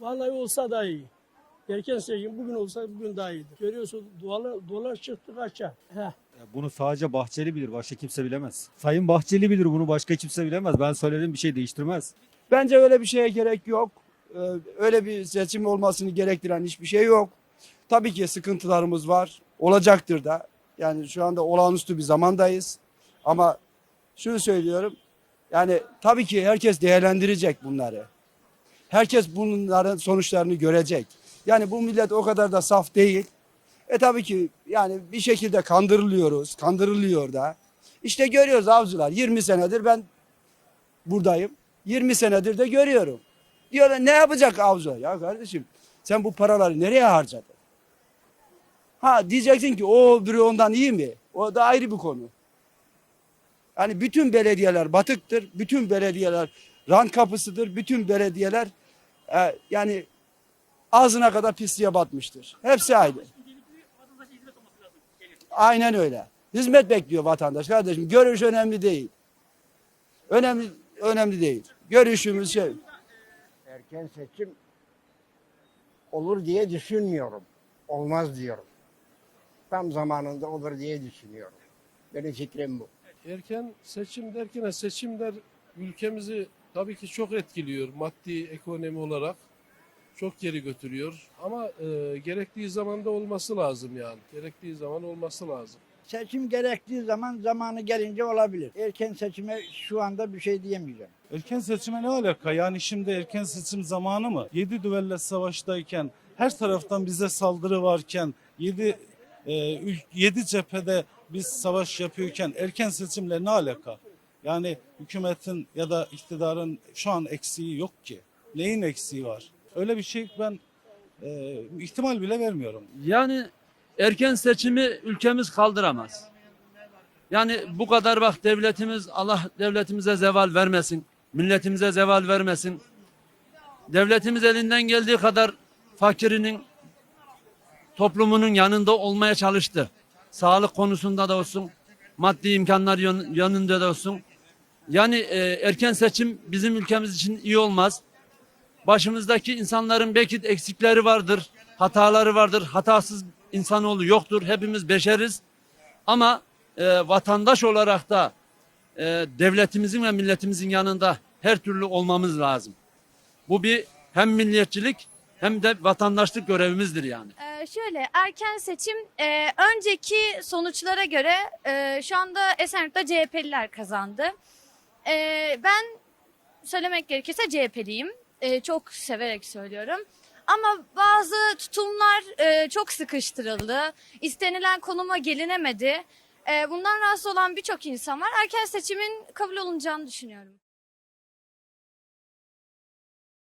Vallahi olsa daha iyi. Erken seçim bugün olsa bugün daha iyiydi. Görüyorsun dolar, dolar çıktı kaça. Heh. Ya Bunu sadece Bahçeli bilir, başka kimse bilemez. Sayın Bahçeli bilir bunu, başka kimse bilemez. Ben söylediğim bir şey değiştirmez. Bence öyle bir şeye gerek yok. Ee, Öyle bir seçim olmasını gerektiren hiçbir şey yok. Tabii ki sıkıntılarımız var. Olacaktır da. Yani şu anda olağanüstü bir zamandayız. Ama şunu söylüyorum. Yani tabii ki herkes değerlendirecek bunları. Herkes bunların sonuçlarını görecek. Yani bu millet o kadar da saf değil. E tabii ki yani bir şekilde kandırılıyoruz. Kandırılıyor da. İşte görüyoruz avcılar. 20 senedir ben buradayım. 20 senedir de görüyorum. Diyorlar ne yapacak avcı? Ya kardeşim sen bu paraları nereye harcadın? Ha diyeceksin ki o öbürü ondan iyi mi? O da ayrı bir konu. Yani bütün belediyeler batıktır. Bütün belediyeler rant kapısıdır. Bütün belediyeler e, yani ağzına kadar pisliğe batmıştır. Hepsi aynı. Aynen öyle. Hizmet bekliyor vatandaş kardeşim. Görüş önemli değil. Önemli önemli değil. Görüşümüz şey. erken seçim olur diye düşünmüyorum. Olmaz diyorum. Tam zamanında olur diye düşünüyorum. Benim fikrim bu. Erken seçim derken seçimler ülkemizi tabii ki çok etkiliyor maddi ekonomi olarak. Çok geri götürüyor ama e, gerektiği zamanda olması lazım yani. Gerektiği zaman olması lazım. Seçim gerektiği zaman zamanı gelince olabilir. Erken seçime şu anda bir şey diyemeyeceğim. Erken seçime ne alaka? Yani şimdi erken seçim zamanı mı? 7 düvelle savaştayken, her taraftan bize saldırı varken, 7 7 cephede biz savaş yapıyorken erken seçimle ne alaka? Yani hükümetin ya da iktidarın şu an eksiği yok ki. Neyin eksiği var? Öyle bir şey ben e, ihtimal bile vermiyorum. Yani erken seçimi ülkemiz kaldıramaz. Yani bu kadar bak devletimiz Allah devletimize zeval vermesin. Milletimize zeval vermesin. Devletimiz elinden geldiği kadar fakirinin toplumunun yanında olmaya çalıştı. Sağlık konusunda da olsun, maddi imkanlar yön- yönünde de olsun. Yani e, erken seçim bizim ülkemiz için iyi olmaz. Başımızdaki insanların belki eksikleri vardır, hataları vardır. Hatasız insanoğlu yoktur. Hepimiz beşeriz. Ama e, vatandaş olarak da e, devletimizin ve milletimizin yanında her türlü olmamız lazım. Bu bir hem milliyetçilik hem de vatandaşlık görevimizdir yani. Ee, şöyle erken seçim e, önceki sonuçlara göre e, şu anda Esenyurt'ta CHP'liler kazandı. E, ben söylemek gerekirse CHP'liyim. E, çok severek söylüyorum. Ama bazı tutumlar e, çok sıkıştırıldı. İstenilen konuma gelinemedi. E, bundan rahatsız olan birçok insan var. Erken seçimin kabul olunacağını düşünüyorum.